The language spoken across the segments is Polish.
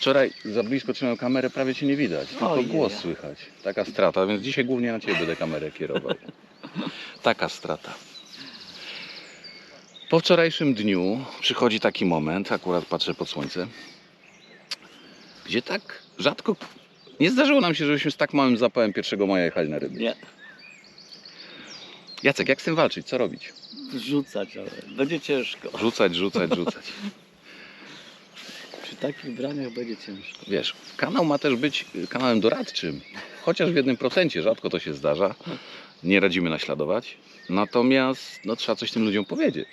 Wczoraj za blisko trzymałem kamerę, prawie cię nie widać, tylko Ojej. głos słychać. Taka strata, więc dzisiaj głównie na ciebie będę kamerę kierował. Taka strata. Po wczorajszym dniu przychodzi taki moment, akurat patrzę pod słońce, gdzie tak rzadko, nie zdarzyło nam się, żebyśmy z tak małym zapałem 1 maja jechali na ryby. Nie, Jacek, jak z tym walczyć? Co robić? rzucać, ale będzie ciężko. Rzucać, rzucać, rzucać. Takich braniach będzie ciężko. Wiesz, kanał ma też być kanałem doradczym, chociaż w jednym procencie, rzadko to się zdarza. Nie radzimy naśladować. Natomiast no, trzeba coś tym ludziom powiedzieć.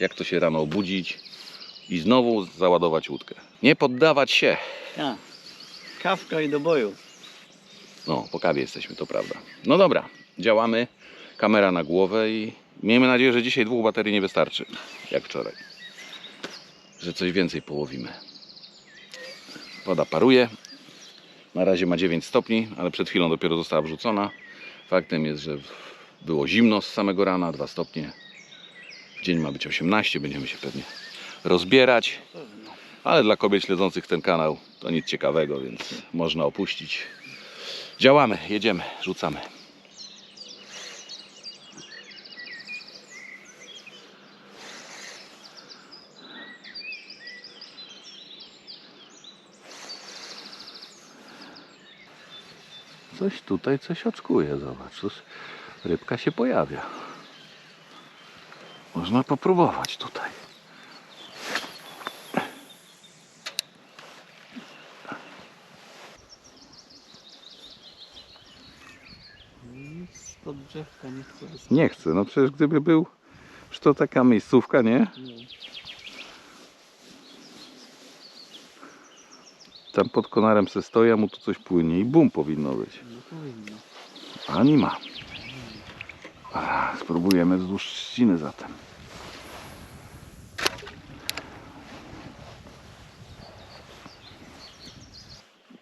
Jak to się rano obudzić i znowu załadować łódkę. Nie poddawać się. Ja. Kawka i do boju. No, po kawie jesteśmy, to prawda. No dobra, działamy. Kamera na głowę i miejmy nadzieję, że dzisiaj dwóch baterii nie wystarczy, jak wczoraj. Że coś więcej połowimy. Woda paruje. Na razie ma 9 stopni, ale przed chwilą dopiero została wrzucona. Faktem jest, że było zimno z samego rana, 2 stopnie. W dzień ma być 18, będziemy się pewnie rozbierać. Ale dla kobiet śledzących ten kanał to nic ciekawego, więc można opuścić. Działamy, jedziemy, rzucamy. Coś tutaj, coś oczkuje, zobacz. tu Rybka się pojawia. Można popróbować tutaj. Nic pod drzewka nie wysadzić. Nie chcę, no przecież gdyby był, że to taka miejscówka, nie? Tam pod konarem se stoi, a mu tu coś płynie i bum powinno być. A nie ma. A, spróbujemy wzdłuż trzciny zatem.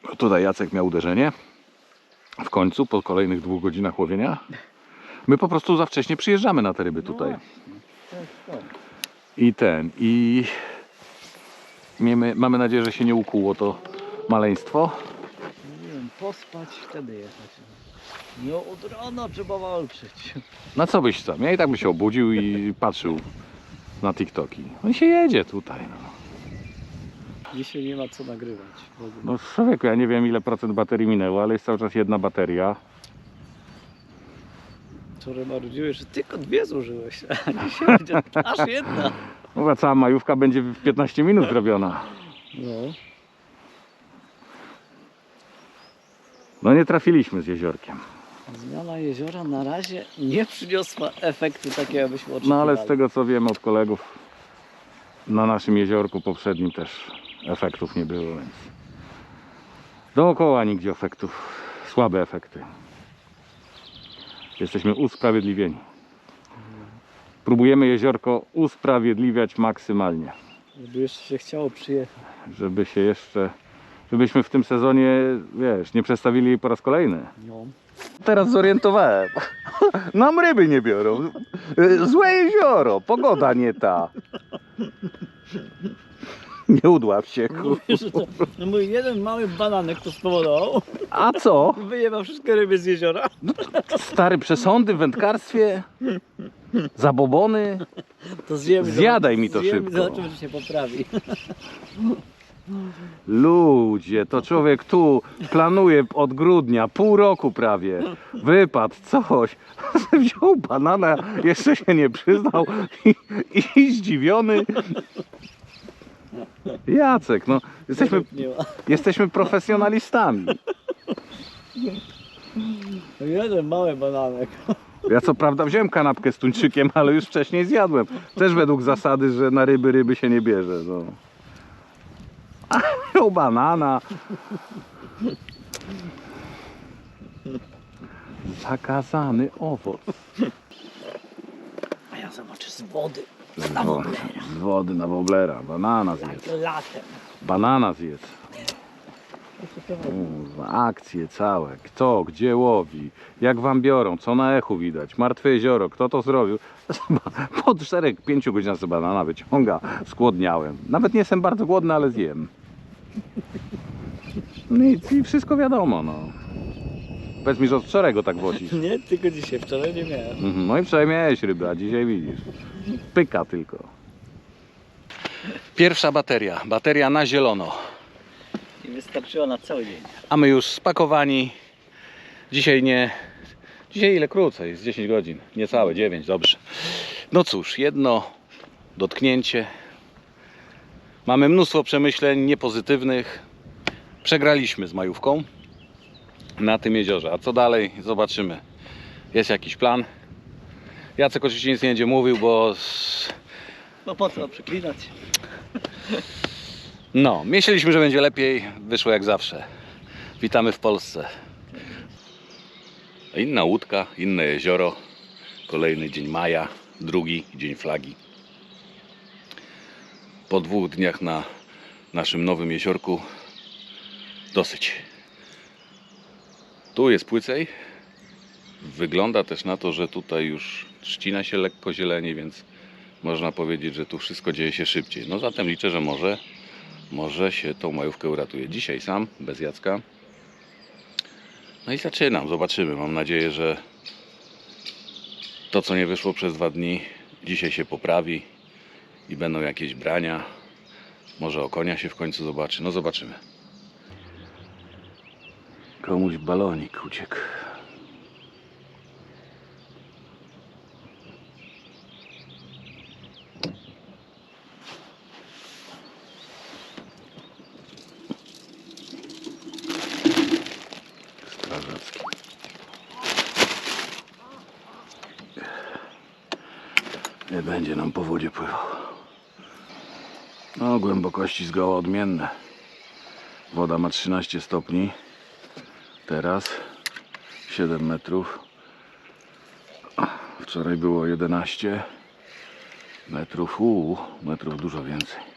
No Tutaj Jacek miał uderzenie. W końcu, po kolejnych dwóch godzinach łowienia. My po prostu za wcześnie przyjeżdżamy na te ryby tutaj. No. Tak, tak. I ten, i miejmy, mamy nadzieję, że się nie ukuło to maleństwo. Mówiłem, pospać, wtedy jechać. No od rana trzeba walczyć. Na co byś tam? Ja i tak bym się obudził i patrzył na TikToki. I się jedzie tutaj. No. Dzisiaj nie ma co nagrywać. no człowieku, ja nie wiem ile procent baterii minęło, ale jest cały czas jedna bateria. Wczoraj marudziłeś, że tylko dwie zużyłeś, a dzisiaj będzie aż jedna. Mówię, cała majówka będzie w 15 minut zrobiona. No, No nie trafiliśmy z jeziorkiem. zmiana jeziora na razie nie przyniosła efektu takiego, abyśmy oczekiwali. No ale z tego co wiem od kolegów, na naszym jeziorku poprzednim też efektów nie było, więc dookoła nigdzie efektów, słabe efekty. Jesteśmy usprawiedliwieni. Próbujemy jeziorko usprawiedliwiać maksymalnie, Żeby jeszcze się chciało przyjechać. żeby się jeszcze, żebyśmy w tym sezonie, wiesz, nie przestawili po raz kolejny. No. Teraz zorientowałem. Nam ryby nie biorą. Złe jezioro, pogoda nie ta. Nie udław się. Mówię, że to, no mój jeden mały bananek to spowodował. A co? Wyjebał wszystkie ryby z jeziora. Stary przesądy w wędkarstwie? Zabobony? To zjemy. Zjadaj mi to zjemy, szybko. Zobaczymy, czy się poprawi. Ludzie, to człowiek tu planuje od grudnia, pół roku prawie. Wypadł coś. Wziął banana, jeszcze się nie przyznał i, i zdziwiony. Jacek, no jesteśmy, jesteśmy profesjonalistami. Jeden mały bananek. Ja co prawda wziąłem kanapkę z tuńczykiem, ale już wcześniej zjadłem. Też według zasady, że na ryby ryby się nie bierze. No. Wziął banana. Zakazany owoc. A ja zobaczę z wody. Z, wo- z wody na woblera. Banana zjedz. Latem. Banana zjedz. Kurwa, akcje całe. Kto, gdzie łowi, jak wam biorą, co na echu widać, martwe jezioro, kto to zrobił. Po 4-5 godzinach sobie banana wyciąga, skłodniałem. Nawet nie jestem bardzo głodny, ale zjem. No i, wszystko wiadomo, no. Powiedz mi, że od wczoraj go tak wozisz. Nie, tylko dzisiaj, wczoraj nie miałem. Mhm, No i wczoraj miałeś ryby, a dzisiaj widzisz. Pyka tylko. Pierwsza bateria. Bateria na zielono. I wystarczyło na cały dzień. A my już spakowani. Dzisiaj nie. Dzisiaj ile krócej? Jest 10 godzin. Niecałe 9, dobrze. No cóż, jedno dotknięcie. Mamy mnóstwo przemyśleń niepozytywnych. Przegraliśmy z majówką na tym jeziorze. A co dalej? Zobaczymy. Jest jakiś plan. Jacek oczywiście nic nie będzie mówił, bo No po co przeklinać? no, myśleliśmy, że będzie lepiej. Wyszło jak zawsze. Witamy w Polsce. Inna łódka, inne jezioro. Kolejny dzień maja, drugi dzień flagi. Po dwóch dniach na naszym nowym jeziorku dosyć. Tu jest płycej. Wygląda też na to, że tutaj już ścina się lekko zielenie, więc można powiedzieć, że tu wszystko dzieje się szybciej. No zatem liczę, że może, może się tą majówkę uratuje. Dzisiaj sam, bez Jacka. No i zaczynam, zobaczymy. Mam nadzieję, że to, co nie wyszło przez dwa dni, dzisiaj się poprawi i będą jakieś brania. Może o konia się w końcu zobaczy. No zobaczymy. Komuś balonik uciekł. Nie będzie nam po wodzie pływał. No, głębokości zgoła odmienne. Woda ma 13 stopni. Teraz 7 metrów. Wczoraj było 11 metrów. Uuu, metrów dużo więcej.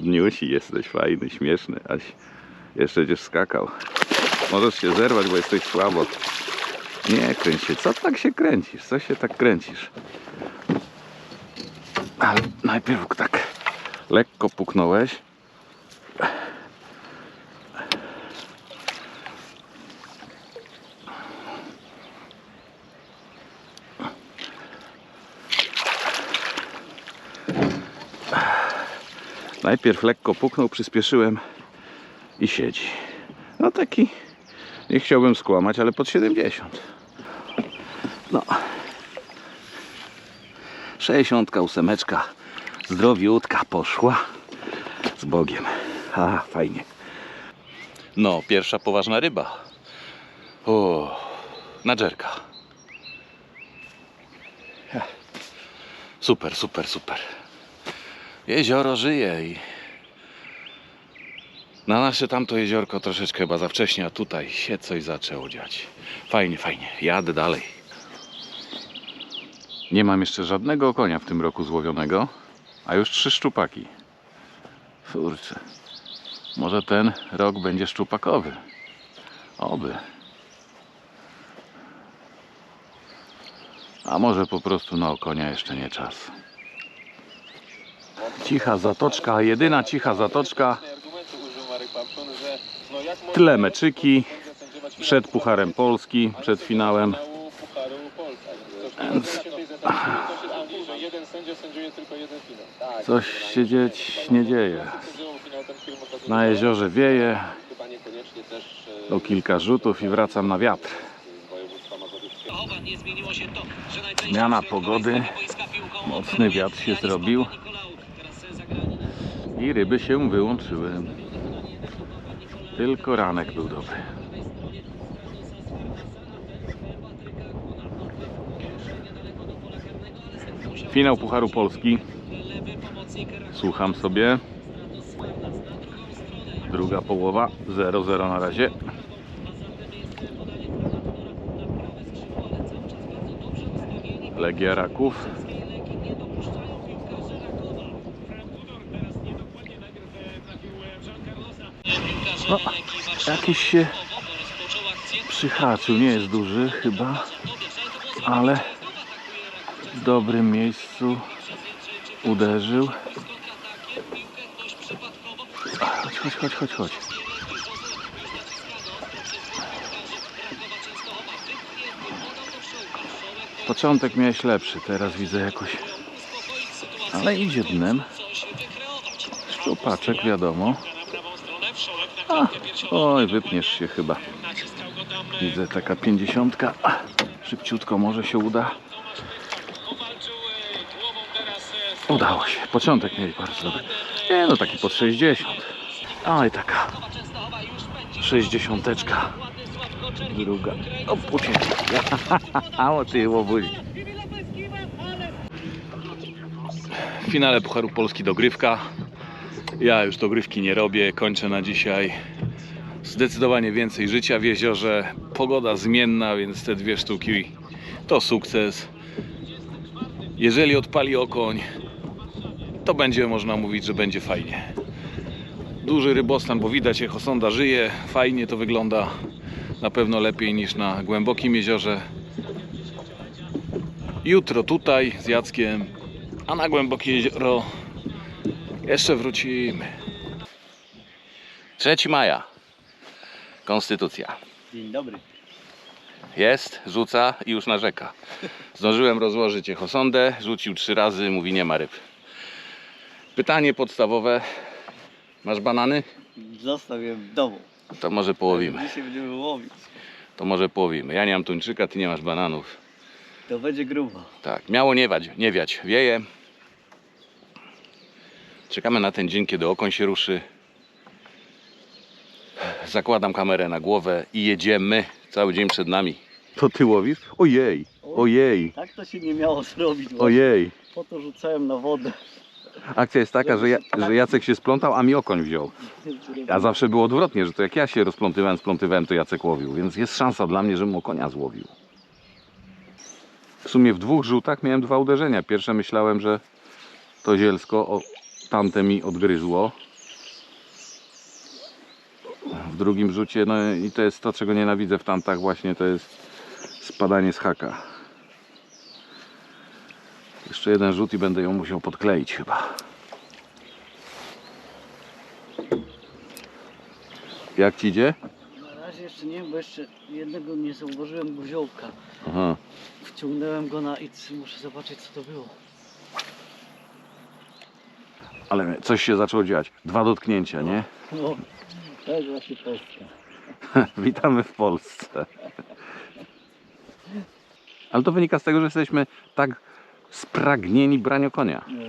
Ładniusi jesteś, fajny, śmieszny, aś jeszcze będziesz skakał. Możesz się zerwać, bo jesteś słabo. Nie kręć się, co tak się kręcisz? Co się tak kręcisz? Ale najpierw tak lekko puknąłeś. Najpierw lekko puknął, przyspieszyłem i siedzi. No taki, nie chciałbym skłamać, ale pod 70. No. 60, ósemeczka, zdrowiutka poszła z Bogiem. A, fajnie. No, pierwsza poważna ryba. O, nadżerka. Super, super, super. Jezioro żyje i na nasze tamto jeziorko troszeczkę chyba za wcześnie, a tutaj się coś zaczęło dziać. Fajnie, fajnie. Jadę dalej. Nie mam jeszcze żadnego konia w tym roku złowionego, a już trzy szczupaki. Kurczę. Może ten rok będzie szczupakowy. Oby. A może po prostu na konia jeszcze nie czas. Cicha zatoczka, jedyna cicha zatoczka. Tyle meczyki przed Pucharem Polski, przed finałem. Coś się dzieć nie dzieje. Na jeziorze wieje, o kilka rzutów i wracam na wiatr. Zmiana pogody, mocny wiatr się zrobił i ryby się wyłączyły. Tylko ranek był dobry. Finał Pucharu Polski. Słucham sobie. Druga połowa 0-0 na razie. Legia Raków. Jakiś się przyhaczył, nie jest duży chyba, ale w dobrym miejscu uderzył. Chodź, chodź, chodź, chodź, chodź. Początek miałeś lepszy, teraz widzę jakoś. Ale idzie dnem. Szczupaczek, wiadomo. Oj, wypniesz się chyba. Widzę taka pięćdziesiątka. Szybciutko może się uda. Udało się. Początek mieli bardzo dobry. Nie no, taki pod 60. Oj, taka 60. Druga. O, uciekła. O, ty łobuzi. W finale Pucharu Polski dogrywka. Ja już dogrywki nie robię, kończę na dzisiaj. Zdecydowanie więcej życia w jeziorze. Pogoda zmienna, więc te dwie sztuki to sukces. Jeżeli odpali okoń, to będzie można mówić, że będzie fajnie. Duży rybostan, bo widać jak osonda żyje, fajnie to wygląda. Na pewno lepiej niż na głębokim jeziorze. Jutro tutaj z Jackiem, a na głębokie jezioro jeszcze wrócimy. 3 maja. Konstytucja. Dzień dobry. Jest, rzuca i już narzeka. Zdążyłem rozłożyć echosondę, rzucił trzy razy, mówi nie ma ryb. Pytanie podstawowe. Masz banany? Zostaw je w domu. To może połowimy. Dzisiaj będziemy łowić. To może połowimy. Ja nie mam tuńczyka, ty nie masz bananów. To będzie grubo. Tak, miało nie wiać, nie wiać, wieje. Czekamy na ten dzień, kiedy okoń się ruszy. Zakładam kamerę na głowę i jedziemy. Cały dzień przed nami. To ty łowisz? Ojej, ojej, Tak to się nie miało zrobić. właśnie. ojej. Po to rzucałem na wodę. Akcja jest taka, że, ja, że Jacek się splątał, a mi okoń wziął. A zawsze było odwrotnie, że to jak ja się rozplątywałem, splątywałem, to Jacek łowił. Więc jest szansa dla mnie, żebym konia złowił. W sumie w dwóch rzutach miałem dwa uderzenia. Pierwsze myślałem, że to zielsko, o, tamte mi odgryzło. W drugim rzucie, no i to jest to, czego nienawidzę w tantach właśnie, to jest spadanie z haka. Jeszcze jeden rzut i będę ją musiał podkleić chyba. Jak ci idzie? Na razie jeszcze nie, bo jeszcze jednego nie zauważyłem guziołka. Aha. Wciągnąłem go na icy, muszę zobaczyć co to było. Ale coś się zaczęło dziać. Dwa dotknięcia, nie? No, to jest właśnie Polska. Witamy w Polsce. Ale to wynika z tego, że jesteśmy tak spragnieni brania konia. No.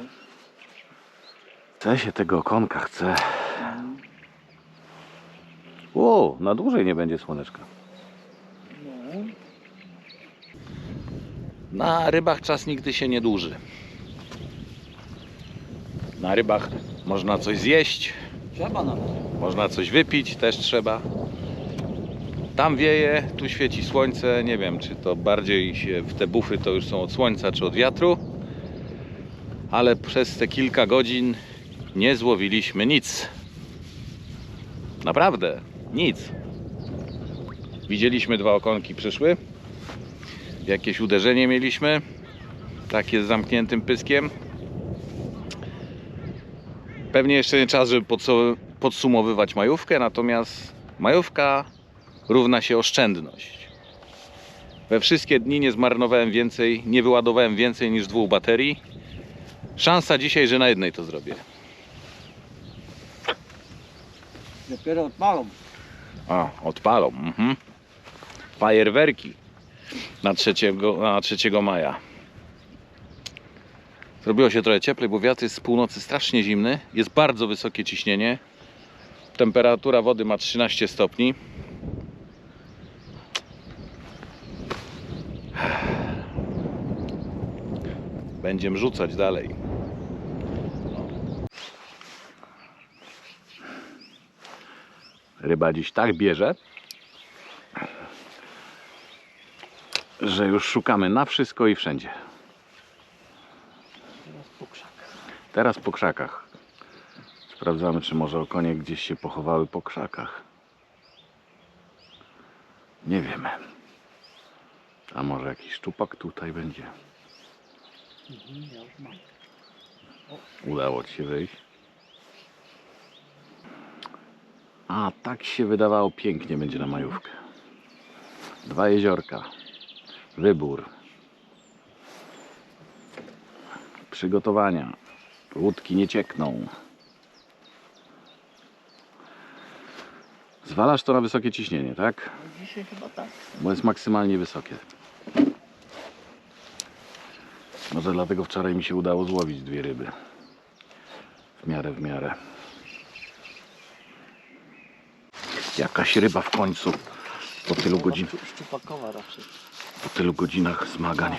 Chce się tego okonka, chce. O, na dłużej nie będzie słoneczka. No. Na rybach czas nigdy się nie dłuży. Na rybach można coś zjeść, Trzeba nawet. Można coś wypić, też trzeba. Tam wieje, tu świeci słońce. Nie wiem, czy to bardziej się w te bufy to już są od słońca, czy od wiatru. Ale przez te kilka godzin nie złowiliśmy nic. Naprawdę, nic. Widzieliśmy dwa okonki przyszły. Jakieś uderzenie mieliśmy. Takie z zamkniętym pyskiem. Pewnie jeszcze nie czas, żeby podsu- podsumowywać majówkę, natomiast majówka równa się oszczędność. We wszystkie dni nie zmarnowałem więcej, nie wyładowałem więcej niż dwóch baterii. Szansa dzisiaj, że na jednej to zrobię. Dopiero odpalą. A, odpalą. Mhm. Fajerwerki na 3, na 3 maja. Zrobiło się trochę cieplej, bo wiatr jest z północy strasznie zimny. Jest bardzo wysokie ciśnienie. Temperatura wody ma 13 stopni. Będziemy rzucać dalej. Ryba dziś tak bierze, że już szukamy na wszystko i wszędzie. Teraz po krzakach. Sprawdzamy, czy może okonie gdzieś się pochowały po krzakach. Nie wiemy. A może jakiś szczupak tutaj będzie? Udało ci się wyjść. A tak się wydawało pięknie będzie na majówkę. Dwa jeziorka. Wybór. Przygotowania. Łódki nie ciekną. Zwalasz to na wysokie ciśnienie, tak? Dzisiaj chyba tak. Bo jest maksymalnie wysokie. Może dlatego wczoraj mi się udało złowić dwie ryby. W miarę, w miarę. Jakaś ryba w końcu. Po tylu, godzin, Szczu- Szczupakowa raczej. po tylu godzinach zmagań.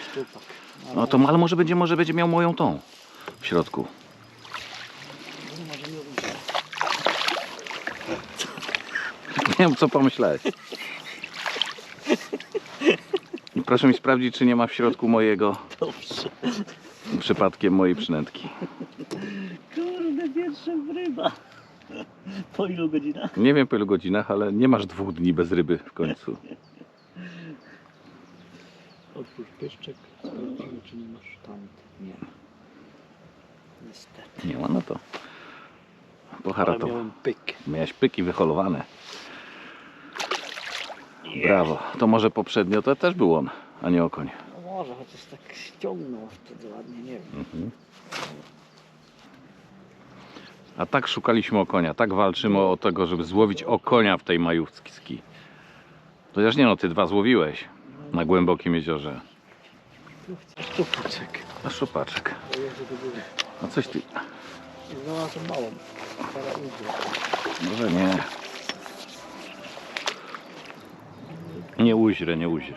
No to ale może będzie, może będzie miał moją tą w środku. No, może nie lubię. Nie wiem co pomyślałeś. I Proszę mi sprawdzić, czy nie ma w środku mojego Dobrze. przypadkiem mojej przynętki. Kurde, pierwsza ryba. Po ilu godzinach? Nie wiem po ilu godzinach, ale nie masz dwóch dni bez ryby w końcu. Otwórz pieszczek, sprawdzimy czy nie masz tam. Nie. Niestety. Nie ma, no to. Ale Poharatowo. miałem pyk. Miałeś pyki wyholowane. Brawo. To może poprzednio to też był on, a nie okoń. No może, chociaż tak ściągnął wtedy ładnie, nie wiem. Mhm. A tak szukaliśmy okonia, tak walczymy o tego, żeby złowić okonia w tej majówki. Chociaż nie no, ty dwa złowiłeś na głębokim jeziorze. Szczupaczek. A szupaczek. A coś ty. Znalazłem małą. Może nie. Nie uźrę, nie uźrę.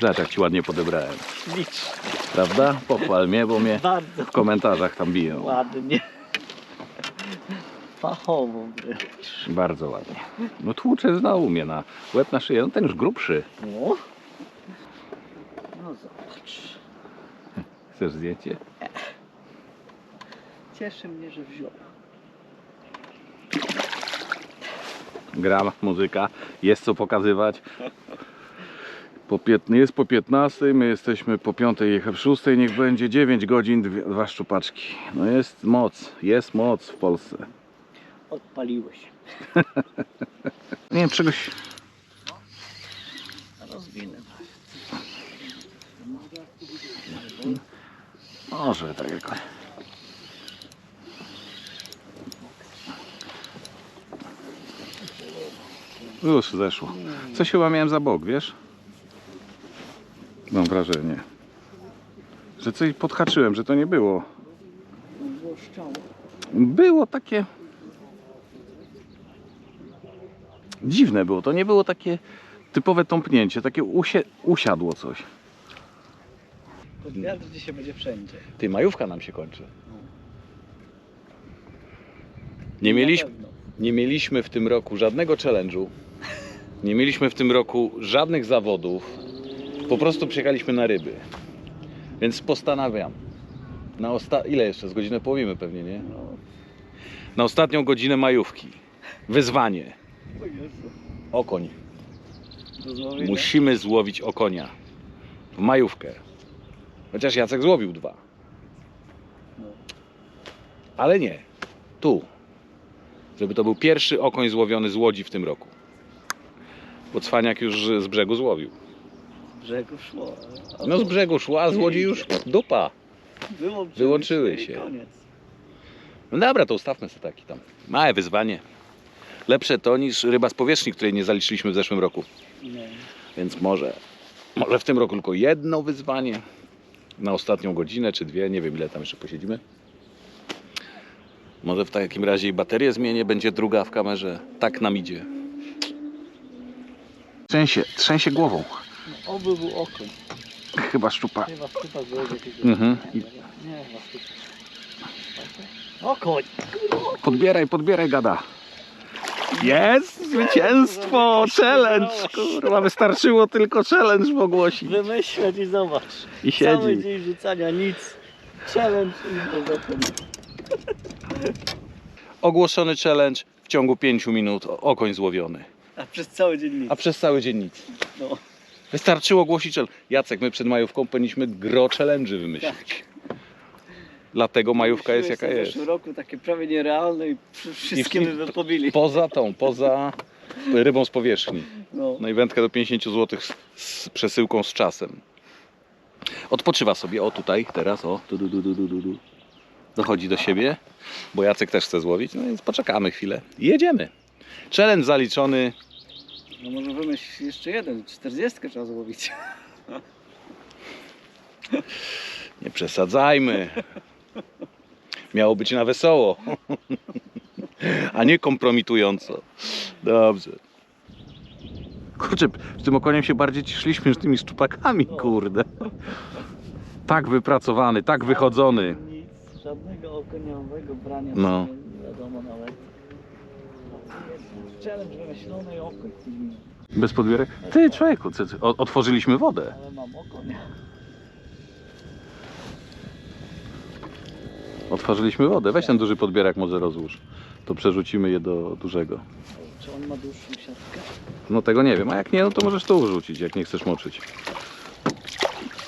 Zobacz jak ci ładnie podebrałem. Licz. Prawda? Pochwal mnie, bo mnie Bardzo w komentarzach tam biją. ładnie. Fachowo wręcz. Bardzo ładnie. No tłucze znowu mnie na łeb na szyję. No ten już grubszy. No. No zobacz. Chcesz zdjęcie? Cieszy mnie, że wziął. Gra muzyka. Jest co pokazywać. Po piętn- jest po 15, my jesteśmy po 5, jechać 6, niech będzie 9 godzin, dwie, dwa szczupaczki. No jest moc, jest moc w Polsce. Odpaliłeś. Nie wiem, czegoś Rozwinę. Może tak jakoś. Już zeszło. Coś chyba miałem za bok, wiesz? Mam wrażenie. Że coś podhaczyłem, że to nie było. Było takie. Dziwne było. To nie było takie typowe tąpnięcie, takie usie... usiadło coś. To wiatr dzisiaj będzie wszędzie. Ty, majówka nam się kończy. Nie mieliśmy. Nie mieliśmy w tym roku żadnego challenge'u. Nie mieliśmy w tym roku żadnych zawodów. Po prostu przyjechaliśmy na ryby. Więc postanawiam. Na osta... Ile jeszcze? Z godzinę połowimy pewnie, nie? No. Na ostatnią godzinę majówki. Wyzwanie. Okoń. Musimy złowić okonia. W majówkę. Chociaż Jacek złowił dwa. Ale nie. Tu. Żeby to był pierwszy okoń złowiony z łodzi w tym roku. Bo Cwaniak już z brzegu złowił. Z brzegu szło. A No z brzegu szła, a z łodzi już dupa. wyłączyły wyłączyły się. Koniec. No dobra, to ustawmy sobie taki tam. Małe wyzwanie. Lepsze to niż ryba z powierzchni, której nie zaliczyliśmy w zeszłym roku. Nie. Więc może, może w tym roku tylko jedno wyzwanie. Na ostatnią godzinę czy dwie. Nie wiem ile tam jeszcze posiedzimy. Może w takim razie i baterię zmienię, będzie druga w kamerze. Tak nam idzie. Trzęsie, trzęsie głową. No, oby był okoń. Chyba szczupa. Chyba jakiegoś... Mhm. Nie, nie, chyba szczupak. Okoń! Podbieraj, podbieraj gada. Jest zwycięstwo, challenge, kurwa, wystarczyło tylko challenge ogłosić. Wymyśleć i zobacz. I Cały siedzi. dzień rzucania nic. Challenge i powrotem. Ogłoszony challenge w ciągu 5 minut, okoń złowiony. A przez cały dzień nic. A przez cały dzień nic. No. Wystarczyło ogłosić challenge. Jacek, my przed majówką powinniśmy gro challenge wymyślić. Dlatego majówka jest jaka jest. W zeszłym roku takie prawie nierealne i wszystkie I- my pobili. Poza tą, poza rybą z powierzchni. No. No i wędkę do 50 zł z, z przesyłką z czasem. Odpoczywa sobie, o tutaj, teraz, o. Du, du, du, du, du, du. Dochodzi do siebie, bo Jacek też chce złowić, no więc poczekamy chwilę i jedziemy. Challenge zaliczony. no może wymyśl jeszcze jeden. 40 trzeba złowić. Nie przesadzajmy. Miało być na wesoło, a nie kompromitująco. Dobrze. Kurczę, z tym okoniem się bardziej cieszyliśmy niż tymi szczupakami, kurde. Tak wypracowany, tak wychodzony. Żadnego okoniowego brania No. sobie nie wiadomo nawet. Challenge wymyślony i okoń. Bez podbierek. Ty, człowieku, co- co- o- otworzyliśmy wodę. Ale mam okonia. Otworzyliśmy wodę. Weź ten duży podbierak może rozłóż. To przerzucimy je do dużego. Czy on ma dłuższą siatkę? No tego nie wiem, a jak nie, no to możesz tu urzucić, jak nie chcesz moczyć.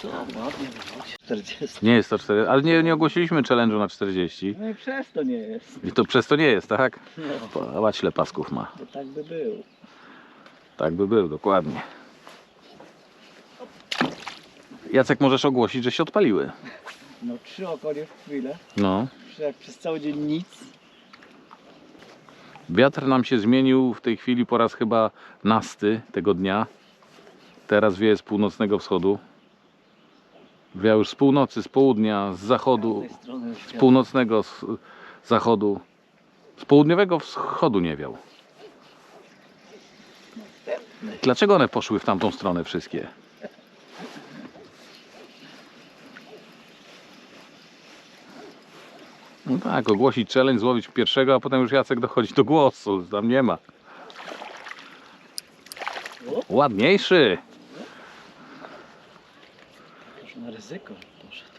Co? Ładnie wychodzi. 40. Nie jest to 4, ale nie, nie ogłosiliśmy challenge'u na 40. No i przez to nie jest. I to przez to nie jest, tak? No, ile pasków ma. bo tak by był. Tak by był, dokładnie. Jacek, możesz ogłosić, że się odpaliły. No trzy okonie w chwilę. No. Jak przez cały dzień nic. Wiatr nam się zmienił w tej chwili po raz chyba nasty tego dnia. Teraz wieje z północnego wschodu. Wiał już z północy, z południa, z zachodu, z północnego z zachodu. Z południowego wschodu nie wiał. Dlaczego one poszły w tamtą stronę wszystkie? No tak, ogłosić challenge, złowić pierwszego, a potem już Jacek dochodzi do głosu. Tam nie ma. Ładniejszy. Ryzyko poszedł.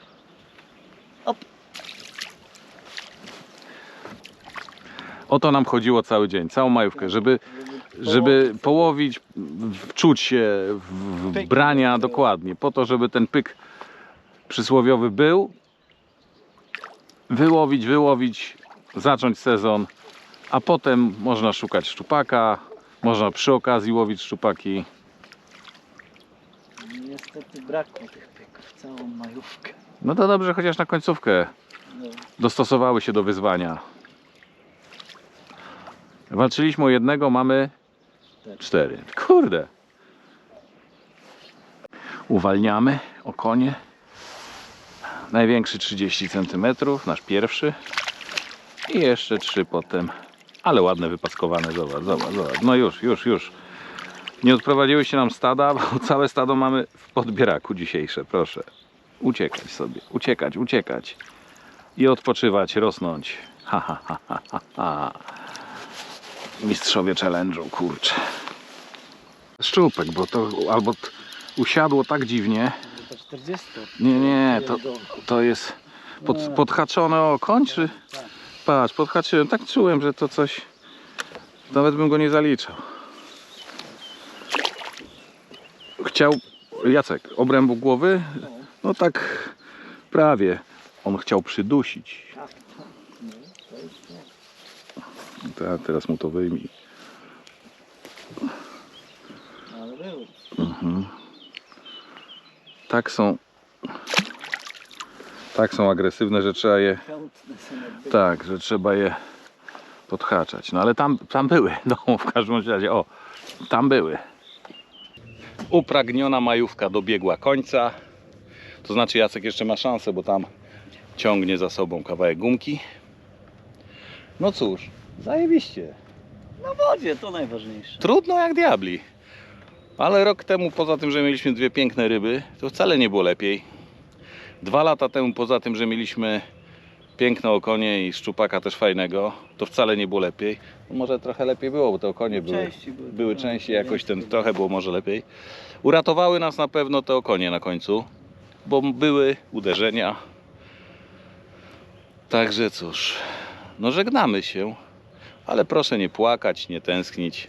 O to nam chodziło cały dzień, całą majówkę, żeby, żeby połowić, wczuć się w, brania dokładnie, po to, żeby ten pyk przysłowiowy był, wyłowić, wyłowić, zacząć sezon, a potem można szukać szczupaka, można przy okazji łowić szczupaki. Niestety brakło tych pyków całą majówkę. No to dobrze, chociaż na końcówkę No. dostosowały się do wyzwania. Walczyliśmy o jednego, mamy Tak. cztery. Kurde. Uwalniamy okonie. Największy 30 cm, nasz pierwszy. I jeszcze trzy potem. Ale ładne, wypaskowane. Zobacz, zobacz, zobacz. No już, już, już. Nie odprowadziły się nam stada, bo całe stado mamy w podbieraku dzisiejsze. Proszę. Uciekać sobie. Uciekać, uciekać. I odpoczywać, rosnąć. Ha, ha, ha, ha, ha. Mistrzowie challenge'u, kurczę. Szczupek, bo to albo usiadło tak dziwnie. To 40. Nie, nie, to, to jest pod, Nie. podhaczone okoń, czy? Tak. Patrz, podhaczyłem, tak czułem, że to coś... Nawet bym go nie zaliczał. Chciał... Jacek, obrębu głowy? No. Tak prawie. On chciał przydusić. Tak, teraz mu to wyjmij. Mhm. Tak są. Tak są agresywne, że trzeba je. Tak, że trzeba je podhaczać. No ale tam, tam były. No w każdym razie, o, tam były. Upragniona majówka dobiegła końca. To znaczy Jacek jeszcze ma szansę, bo tam ciągnie za sobą kawałek gumki. No cóż, zajebiście. Na wodzie to najważniejsze. Trudno jak diabli. Ale rok temu, poza tym, że mieliśmy dwie piękne ryby, to wcale nie było lepiej. Dwa lata temu, poza tym, że mieliśmy piękne okonie i szczupaka też fajnego, to wcale nie było lepiej. No może trochę lepiej było, bo te okonie były, Części były, były częściej, jakoś ten trochę było może lepiej. Uratowały nas na pewno te okonie na końcu, bo były uderzenia. Także cóż, no żegnamy się, ale proszę nie płakać, nie tęsknić.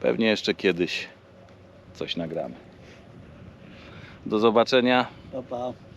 Pewnie jeszcze kiedyś coś nagramy. Do zobaczenia. Pa, pa.